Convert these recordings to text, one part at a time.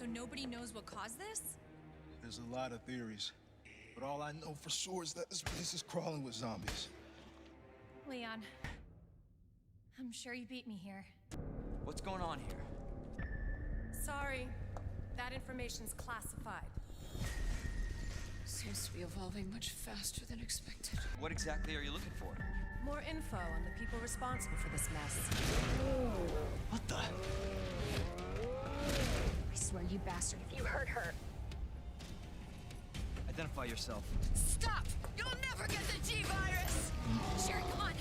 So nobody knows what caused this? There's a lot of theories. But all I know for sure is that this place is crawling with zombies. Leon. I'm sure you beat me here. What's going on here? Sorry. That information's classified. Seems to be evolving much faster than expected. What exactly are you looking for? More info on the people responsible for this mess. What the? I swear, you bastard, if you hurt her. Identify yourself. Stop! You'll never get the G virus! Sherry, come on.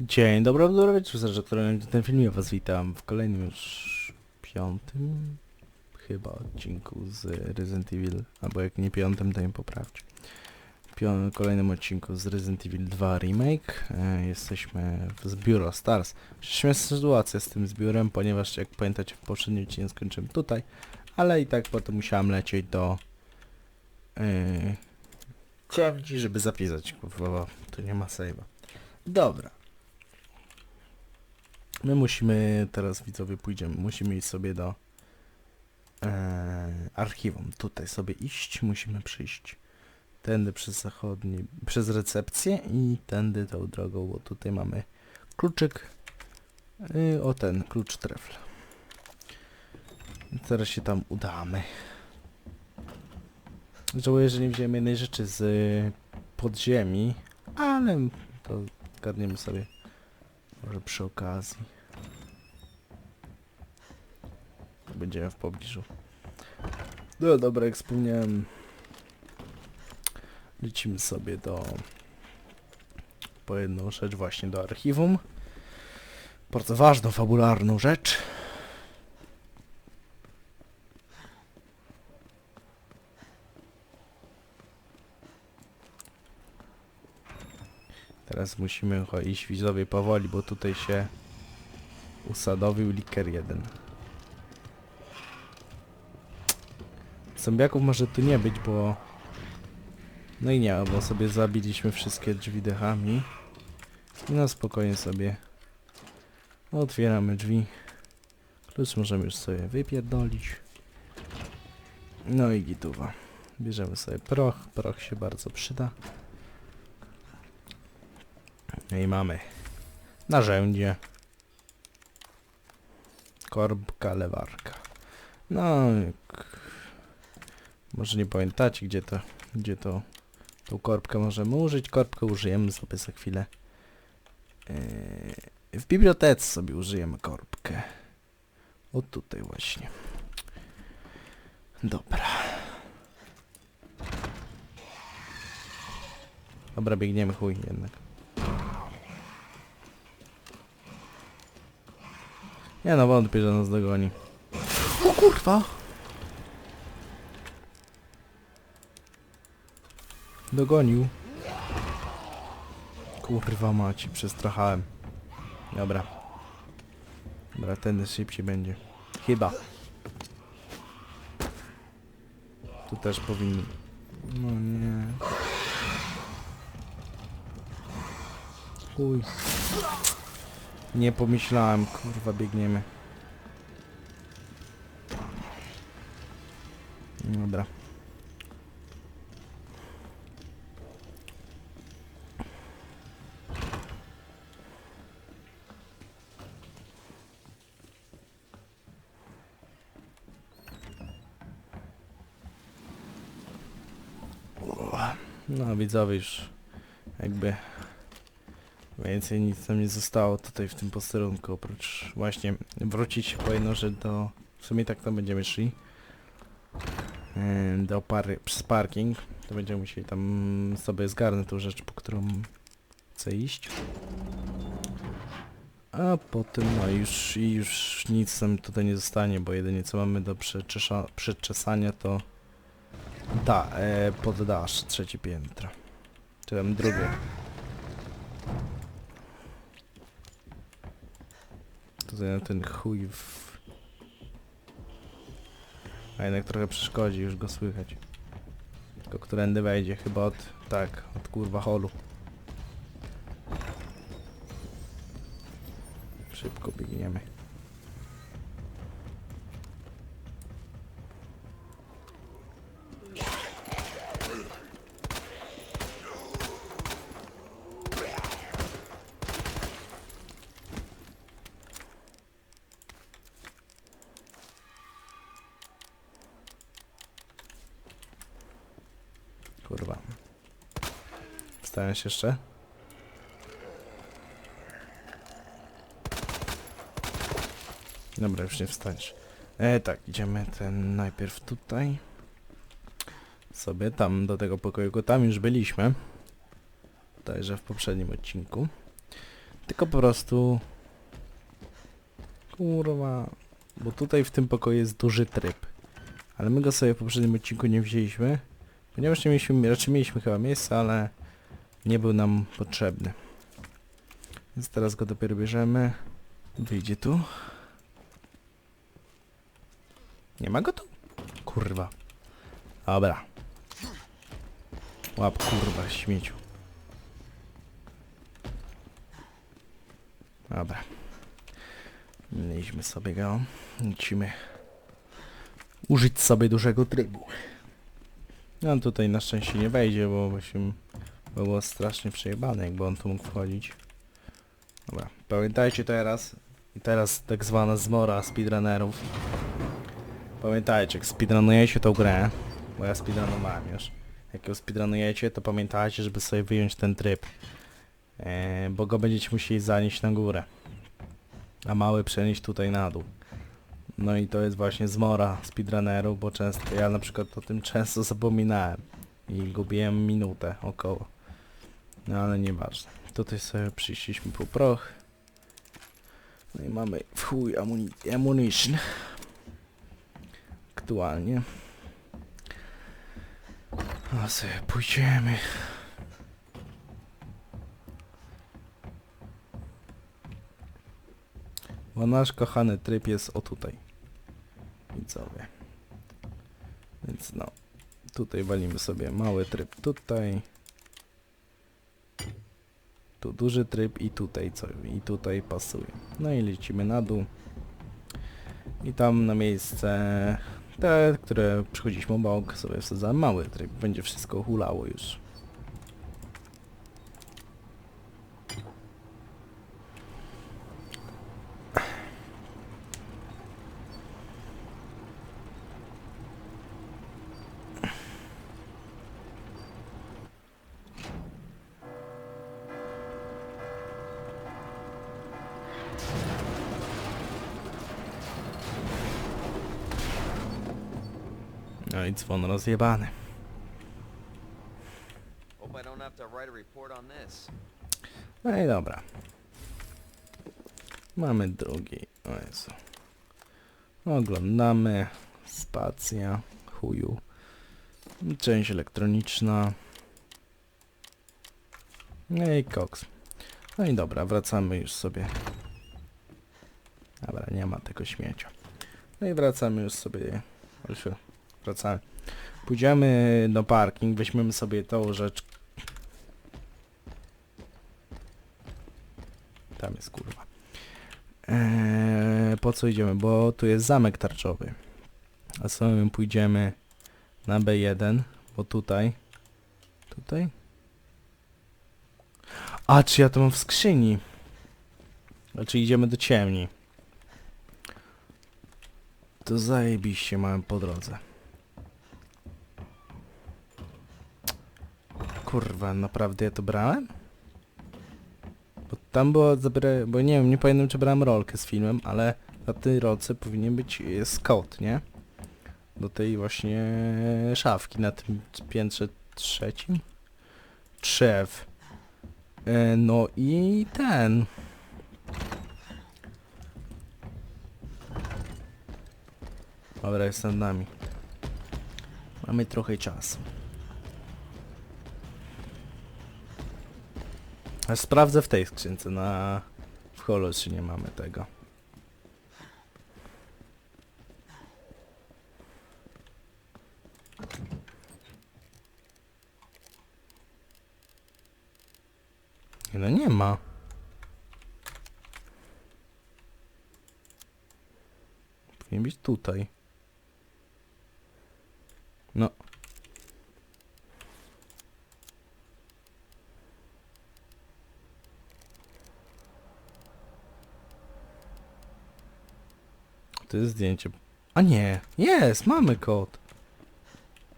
Dzień dobry, dobry wieczór, zależy, który ten film ja was witam w kolejnym już piątym chyba odcinku z Resident Evil, albo jak nie piątym, to im poprawcie. Kolejnym odcinku z Resident Evil 2 Remake. E, jesteśmy w zbiuro Stars. Śmieszna sytuacja z tym zbiorem, ponieważ jak pamiętacie w poprzednim odcinku skończyłem tutaj, ale i tak potem musiałem lecieć do yy, Ciemci, żeby zapisać, bo tu nie ma save'a. Dobra. My musimy, teraz widzowie pójdziemy, musimy iść sobie do e, archiwum. Tutaj sobie iść, musimy przyjść tędy przez zachodni, przez recepcję i tędy tą drogą, bo tutaj mamy kluczyk. Y, o ten, klucz trefl. Teraz się tam udamy. Żałuję, że nie wziąłem jednej rzeczy z y, podziemi, ale to zgadniemy sobie może przy okazji. Będziemy w pobliżu. No dobra, jak wspomniałem, lecimy sobie do po jedną rzecz właśnie do archiwum. Bardzo ważną, fabularną rzecz. Teraz musimy iść widzowie powoli, bo tutaj się usadowił liker jeden. Zombiaków może tu nie być, bo... No i nie, bo sobie zabiliśmy wszystkie drzwi dechami. I na spokojnie sobie otwieramy drzwi. Klucz możemy już sobie wypierdolić. No i gituwa. Bierzemy sobie proch. Proch się bardzo przyda. No i mamy narzędzie. Korbka, lewarka. No, może nie pamiętacie, gdzie to, gdzie to, tą korbkę możemy użyć. Korbkę użyjemy sobie za chwilę. Yy, w bibliotece sobie użyjemy korbkę. O tutaj właśnie. Dobra. Dobra, biegniemy chuj jednak. Nie no, wątpię, że nas dogoni. O kurwa! Dogonił. Kurwa macie, przestrachałem. Dobra. Dobra, ten szybciej będzie. Chyba. Tu też powinien. No nie. Chuj. Nie pomyślałem, kurwa, biegniemy. Dobra. No widzowie już jakby więcej nic nam nie zostało tutaj w tym posterunku oprócz właśnie wrócić po jedną rzecz do w sumie tak tam będziemy szli Em, do pary przez parking. To będziemy musieli tam sobie zgarnąć tą rzecz po którą chcę iść. A potem no już i już nic nam tutaj nie zostanie bo jedynie co mamy do przeczesania to da, e, poddasz trzecie piętro. Tam drugie. Tutaj na ten chuj w... A jednak trochę przeszkodzi, już go słychać. Tylko którędy wejdzie? Chyba od... tak, od kurwa holu. Szybko biegniemy. Kurwa. Jeszcze? Dobra, już nie wstaniesz. E, tak, idziemy ten najpierw tutaj. Sobie tam do tego pokoju, tam już byliśmy. Także w poprzednim odcinku. Tylko po prostu... Kurwa... Bo tutaj w tym pokoju jest duży tryb. Ale my go sobie w poprzednim odcinku nie wzięliśmy. Ponieważ nie mieliśmy, raczej mieliśmy chyba miejsca, ale nie był nam potrzebny. Więc teraz go dopiero bierzemy. Wyjdzie tu. Nie ma go tu? Kurwa. Dobra. Łap kurwa śmieciu. Dobra. Mieliśmy sobie go. Musimy użyć sobie dużego trybu. No tutaj na szczęście nie wejdzie, bo było strasznie przejebane, jakby on tu mógł wchodzić. Dobra, pamiętajcie teraz, i teraz tak zwana zmora speedrunnerów. Pamiętajcie, jak speedrunujecie tą grę, bo ja speedrunowałem już. Jak ją speedrunujecie, to pamiętajcie, żeby sobie wyjąć ten tryb. E, bo go będziecie musieli zanieść na górę. A mały przenieść tutaj na dół. No i to jest właśnie zmora speedrunnerów, bo często, ja na przykład o tym często zapominałem. I gubiłem minutę około. No ale nieważne. Tutaj sobie przyszliśmy po proch. No i mamy w chuj ammunition. Aktualnie. A sobie pójdziemy. Bo nasz kochany tryb jest o tutaj. Widzowie. Więc no. Tutaj walimy sobie mały tryb tutaj. Tu duży tryb i tutaj co i tutaj pasuje. No i lecimy na dół. I tam na miejsce te, które przychodziliśmy obok sobie wsadzamy mały tryb. Będzie wszystko hulało już. On this. No i dobra. Mamy drugi. O Jezu. Oglądamy. Spacja. Chuju. Część elektroniczna. No i koks. No i dobra, wracamy już sobie. Dobra, nie ma tego śmiecia. No i wracamy już sobie. Już wracamy. Pójdziemy do parking, weźmiemy sobie tą rzecz. Tam jest kurwa. Eee, po co idziemy? Bo tu jest zamek tarczowy. A my pójdziemy na B1, bo tutaj. Tutaj? A, czy ja to mam w skrzyni? Znaczy idziemy do ciemni. To zajebiście mamy po drodze. Kurwa, naprawdę ja to brałem? Bo tam było zabra... bo nie wiem, nie pamiętam czy brałem rolkę z filmem, ale na tej rolce powinien być e, Scott, nie? Do tej właśnie szafki na tym piętrze trzecim. Trzew. E, no i ten. Dobra, jest nad nami. Mamy trochę czasu. Sprawdzę w tej skrzynce na... w holo, czy nie mamy tego. No nie ma. Powinien być tutaj. No, To jest zdjęcie. A nie, jest, mamy kod.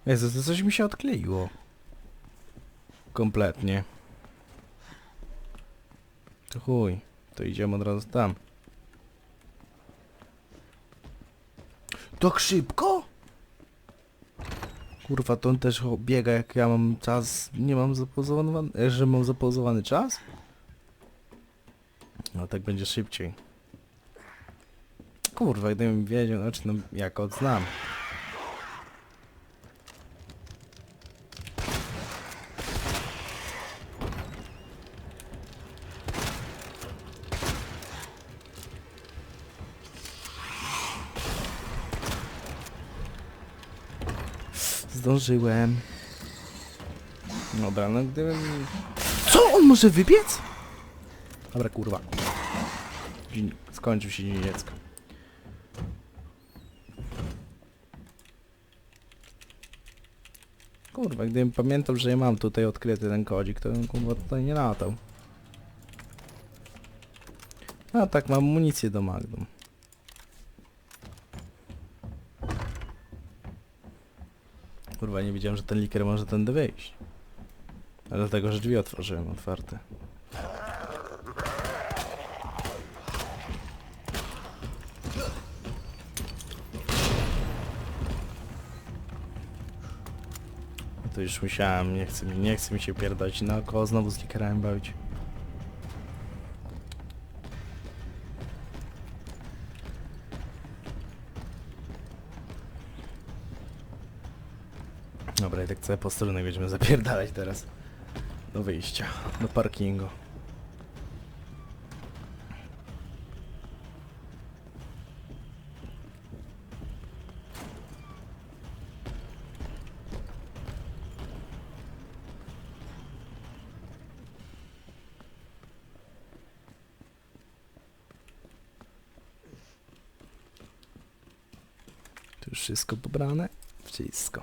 Jezu, to coś mi się odkleiło. Kompletnie. To chuj, to idziemy od razu tam. Tak szybko? Kurwa, to on też biega jak ja mam czas, nie mam zapauzowany, e, że mam zapauzowany czas? No tak będzie szybciej. Kurwa, gdybym wiedział, znaczy no jak odznam. Zdążyłem. Dobra, no gdybym... Co? On może wybiec? Dobra, kurwa. Skończył się dzień Kurwa, gdybym pamiętał, że ja mam tutaj odkryty ten kodzik, to bym kurwa tutaj nie latał. A tak, mam amunicję do Magnum. Kurwa, nie wiedziałem, że ten liker może tędy wyjść. Dlatego, że drzwi otworzyłem otwarte. To już musiałem, nie chcę, mi- nie chcę mi się pierdolić naokoło, znowu z likerami bawić. Dobra, i tak całe posterunek będziemy zapierdalać teraz. Do wyjścia, do parkingu. Tu już wszystko pobrane? Wszystko.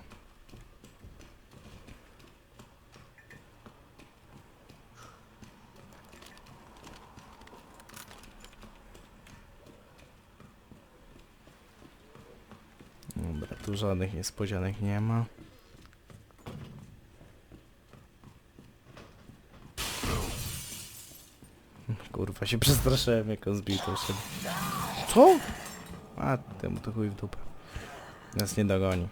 Dobra, tu żadnych niespodzianek nie ma. Kurwa, się przestraszyłem jak on zbił to się. Co? A, temu to chuj w dupę. Nas nie dogoni.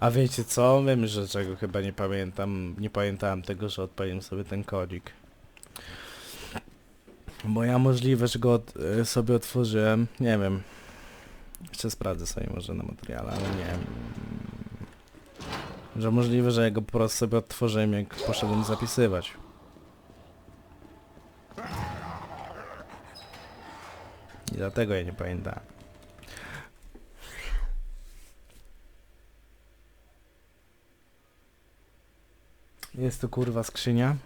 A wiecie co? Wiem, że czego chyba nie pamiętam. Nie pamiętałem tego, że odpaliłem sobie ten kodzik. Bo ja możliwe, że go od, sobie otworzyłem. Nie wiem. Jeszcze sprawdzę sobie może na materiale, ale nie. Że możliwe, że ja go po prostu sobie otworzyłem, jak poszedłem zapisywać. I dlatego ja nie pamiętałem. Jest tu kurwa skrzynia.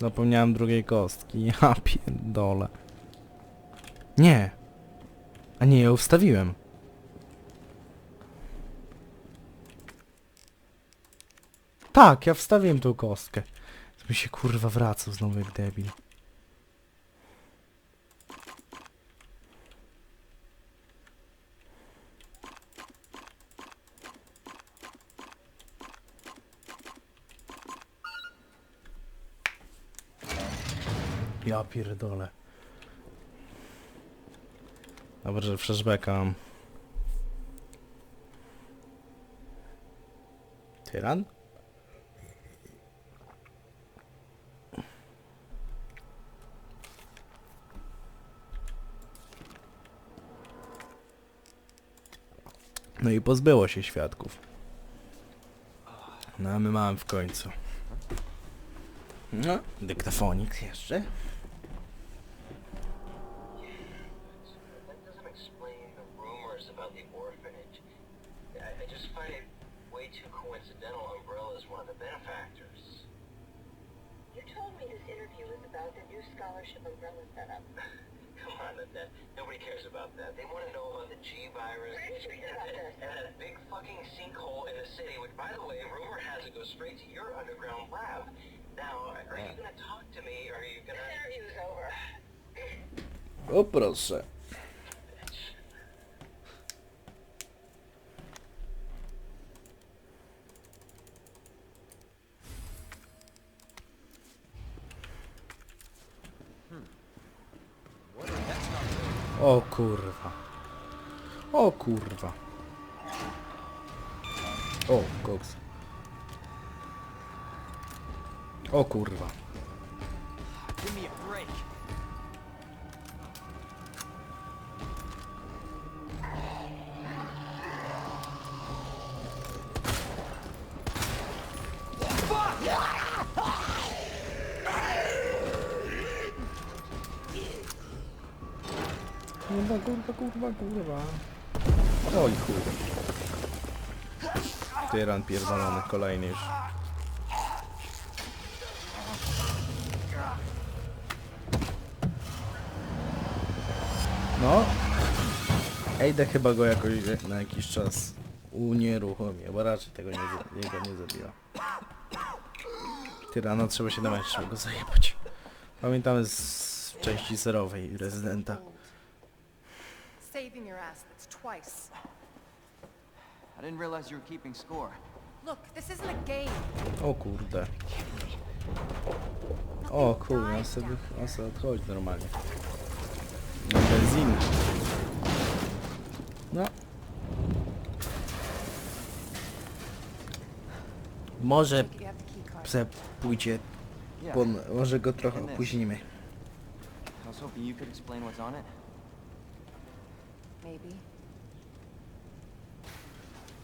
Zapomniałem drugiej kostki. Ja pierdolę. Nie. A nie, ja ją wstawiłem. Tak, ja wstawiłem tą kostkę. Mi się kurwa wracał znowu jak debil. Ja pierdolę. Dobra, że flashbacka. Tyran? No i pozbyło się świadków. No my mamy w końcu. No, dyktafonik jeszcze. about the new scholarship umbrella setup. Come on, that, nobody cares about that. They want to know about the G virus Rich, read about this. and that big fucking sinkhole in the city, which, by the way, rumor has it goes straight to your underground lab. Now, are you gonna talk to me? Or are you This gonna? interview's over. O proszę. What? That's not good. O kurwa. O kurwa. O, koks. O kurwa. Kurwa, kurwa. Oj chuj. Tyran pierdolony, kolejny już. No. Ejdę chyba go jakoś na jakiś czas unieruchomię, bo raczej tego nie, jego nie zabiła. Tyrana trzeba się namęczyć, żeby go zajebać. Pamiętamy z części serowej Rezydenta. Saving your ass, that's twice. I didn't realize you were keeping score. Look, this isn't a game. O kurde. O kurde, on sobie, on sobie odchodzi normalnie. Na benzynę. No. Może You have the key card. se pójdzie, Yeah. po, może go trochę opóźnimy. I was hoping you could explain what's on it. Maybe.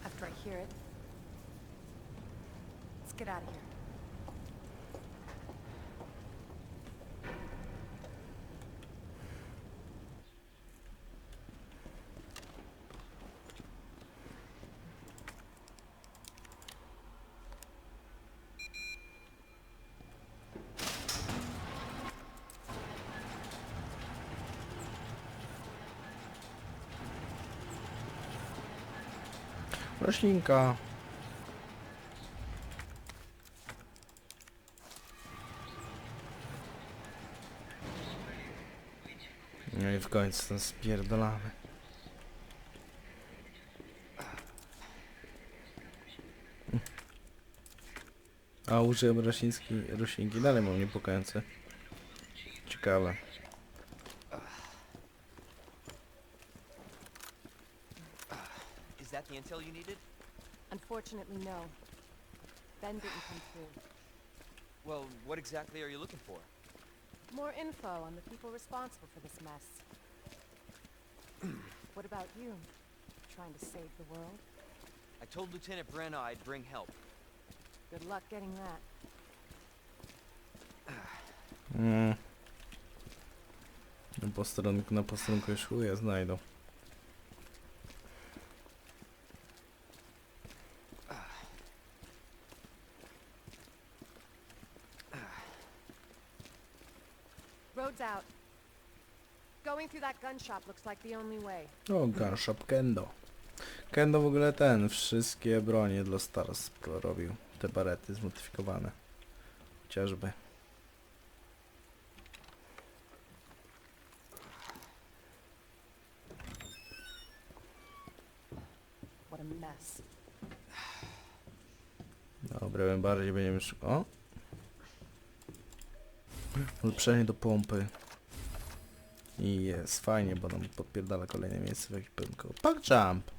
After I hear it. Let's get out of here. Roślinka. No i w końcu ten spierdolamy. A użyłem roślinski, roślinki, dalej mam niepokojące. Ciekawe. That the intel you needed? Unfortunately, no. Ben didn't come through. Well, what exactly are you looking for? More info on the people responsible for this mess. what about you? Trying to save the world? I told Lieutenant Brenna I'd bring help. Good luck getting that. Mm. Na posterunku, na posterunku już chuja znajdą. Looks like the only way. O, gunshop Kendo. Kendo w ogóle ten, wszystkie bronie dla Stars Pro robił. Te barety zmodyfikowane. Chociażby. What a mess. Dobra, bym bardziej będziemy sz... O! Ulepszenie do pompy. I jest fajnie, bo nam podpierdala kolejne miejsce w ekwipunku. Pack jump!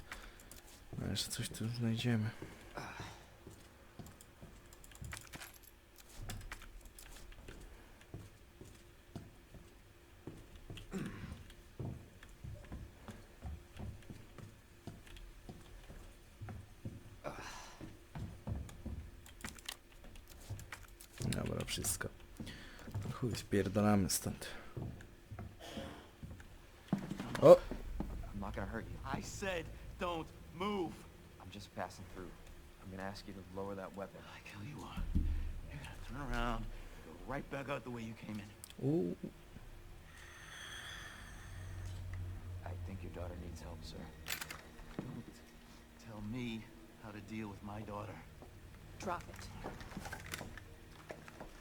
No jeszcze coś tu znajdziemy. Dobra, wszystko. Chuj, spierdolamy stąd. I said, don't move. I'm just passing through. I'm gonna ask you to lower that weapon. I tell you what, you're gonna turn around, go right back out the way you came in. Uuu. I think your daughter needs help, sir. Don't tell me how to deal with my daughter. Drop it.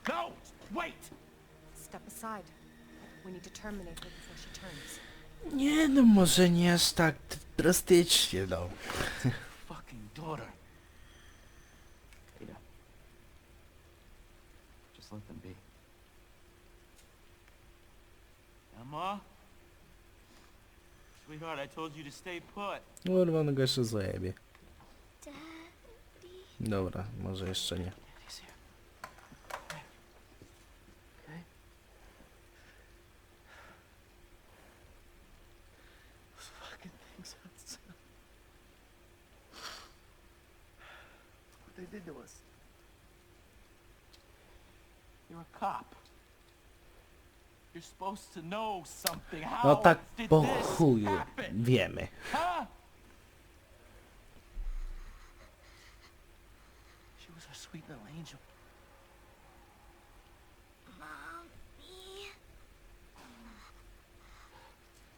No! Wait! Step aside. We need to terminate her before she turns. Nie no, może nie aż tak drastycznie, no. Fucking daughter. Ada. Just let them be. Emma? Sweetheart, I told you to stay put. Kurwa, no go jeszcze zajebie. Dobra, może jeszcze nie. He's here. Okay. Okay. Those fucking things outside. They did to us. You're a cop. You're supposed to know something. How No tak did po this chuju happen? wiemy. Huh? She was our sweet little angel.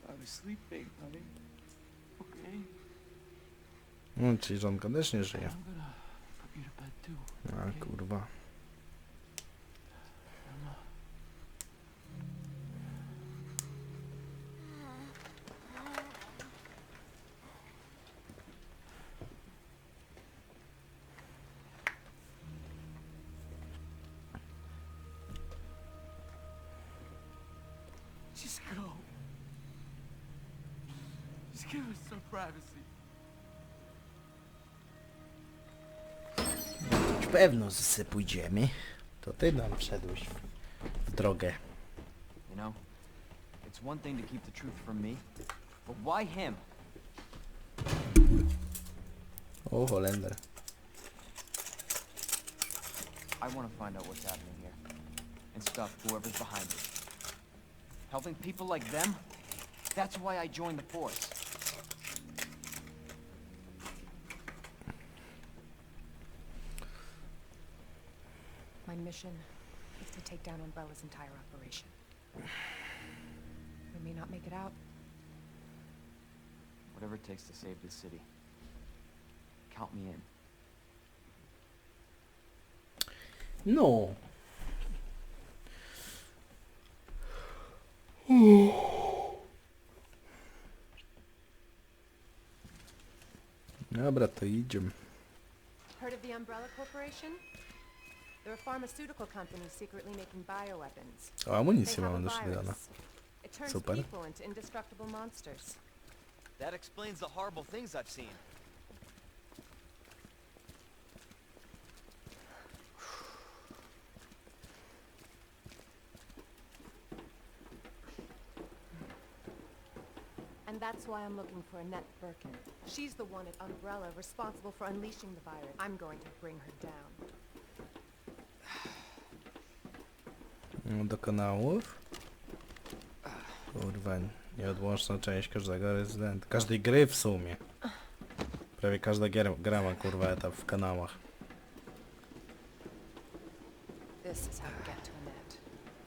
I was sleeping, honey. Okay. No, czyli żonka też nie żyje. I'm gonna put you to bed too. A okay? kurwa. Emma. Just go. Just give us some privacy. Pewno że pójdziemy. To ty nam wszedłeś w drogę. You know, it's one thing to keep the truth from me, but why him? O, Holender. I want to find out what's happening here and stop whoever's behind it. Helping people like them? That's why I joined the force. Mission is to take down Umbrella's entire operation. We may not make it out. Whatever it takes to save this city. Count me in. No. Dobra, to idziemy. Heard of the Umbrella Corporation? They're pharmaceutical companies secretly making bioweapons. O, They amunicję have mamy a też wydane. virus. It turns Super. people into indestructible monsters. That explains the horrible things I've seen. And that's why I'm looking for Annette Birkin. She's the one at Umbrella responsible for unleashing the virus. I'm going to bring her down. Do kanałów. Kurwa, nieodłączna część każdego rezydenta. Każdej gry w sumie. Prawie każda gier, gra ma kurwa etap w kanałach. This is how we get to Annette.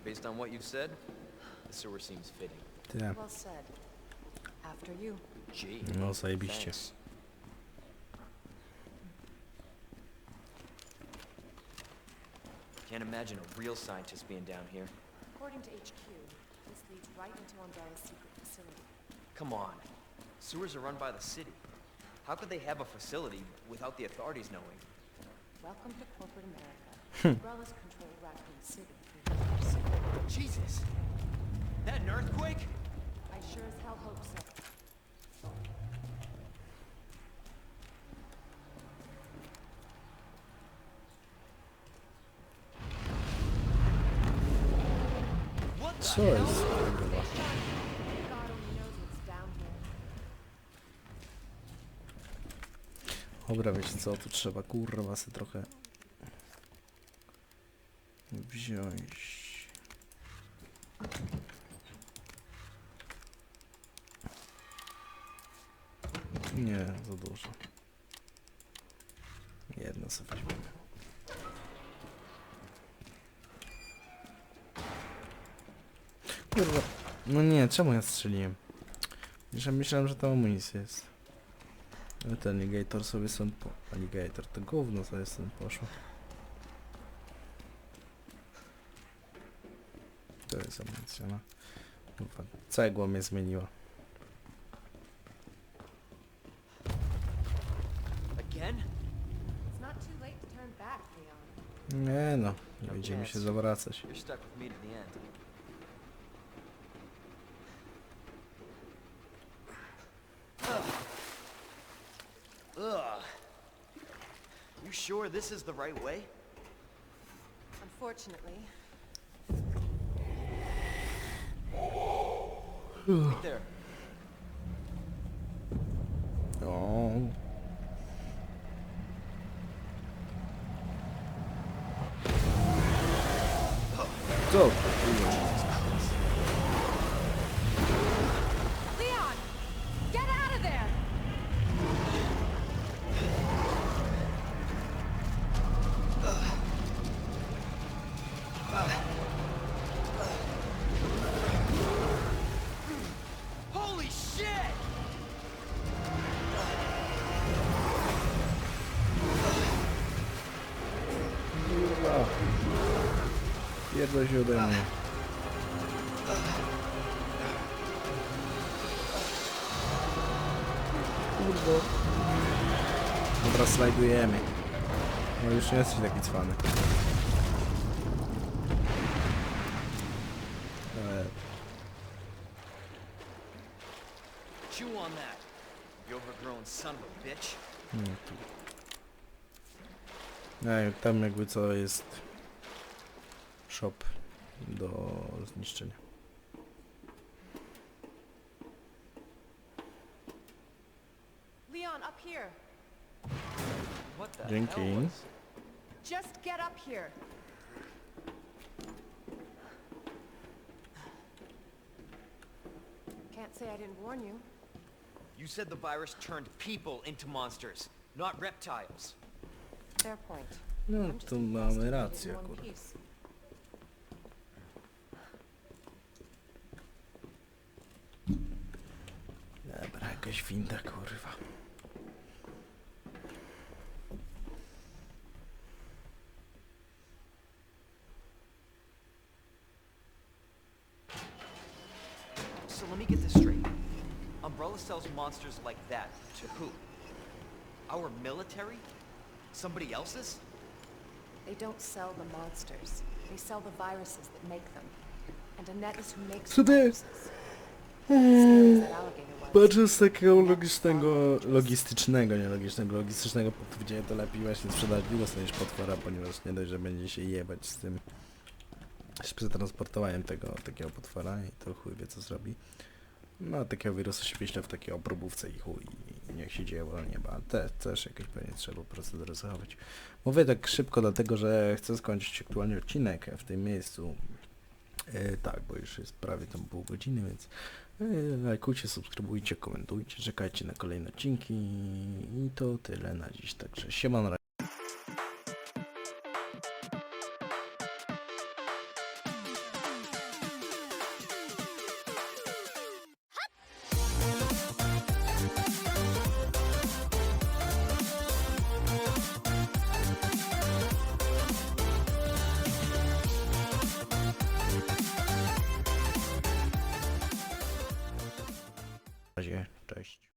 Based on what you've said, the sewer seems fitting. Tyle. Well said. After you. Gee. No zajebiście. Thanks. Can't imagine a real scientist being down here. According to HQ, this leads right into Umbrella's secret facility. Come on. Sewers are run by the city. How could they have a facility without the authorities knowing? Welcome to corporate America. Umbrella's control Raccoon City for years. Jesus! That an earthquake? I sure as hell hope so. Co jest? Kurwa. Dobra, wiecie co, tu trzeba kurwa se trochę wziąć. Nie, za dużo. Jedno sobie weźmiemy. Kurwa. No nie, czemu ja strzeliłem? Jeszcze myślałem, że to amunicja jest. Ale ten alligator sobie stąd po... Alligator, to gówno sobie stąd poszło. To jest amunicja, no. Kurwa, cegła mnie zmieniła. Nie no, nie będziemy się zawracać. You're stuck with me to the end. Sure this is the right way? Unfortunately, Right there. Oh. O. Co? Pierdol się ode mnie. Kurwa. Dobra, slajdujemy. No już nie jesteś taki cwany. E, Chew on that, you overgrown son of a bitch. nie, tu. Nie, tam jakby co jest shop do zniszczenia. Leon, up here. What the Dzięki. hell was... Just get up here. Can't say I didn't warn you. You said the virus turned people into monsters, not reptiles. Fair point. No I'm just tu mamy investigating rację one akurat. piece. Sells monsters like that to who? Our military? Somebody else's? They don't sell the monsters. They sell the viruses that make them. And Annette is who makes So the viruses. Patrzę z takiego logicznego, logistycznego, nie logicznego, logistycznego punktu widzenia to lepiej właśnie sprzedać wirusa niż potwora, ponieważ nie dość, że będzie się jebać z tym z przetransportowaniem tego takiego potwora i to chuj wie co zrobi. No takiego wirusa się wyśle w takiej obrobówce i chuj i niech się dzieje wola nieba. A Te, też jakieś pewnie trzeba procedury zachować. Mówię tak szybko dlatego, że chcę skończyć aktualnie odcinek w tym miejscu. E, tak, bo już jest prawie tam pół godziny, więc e, lajkujcie, subskrybujcie, komentujcie, czekajcie na kolejne odcinki i to tyle na dziś. Także siemano.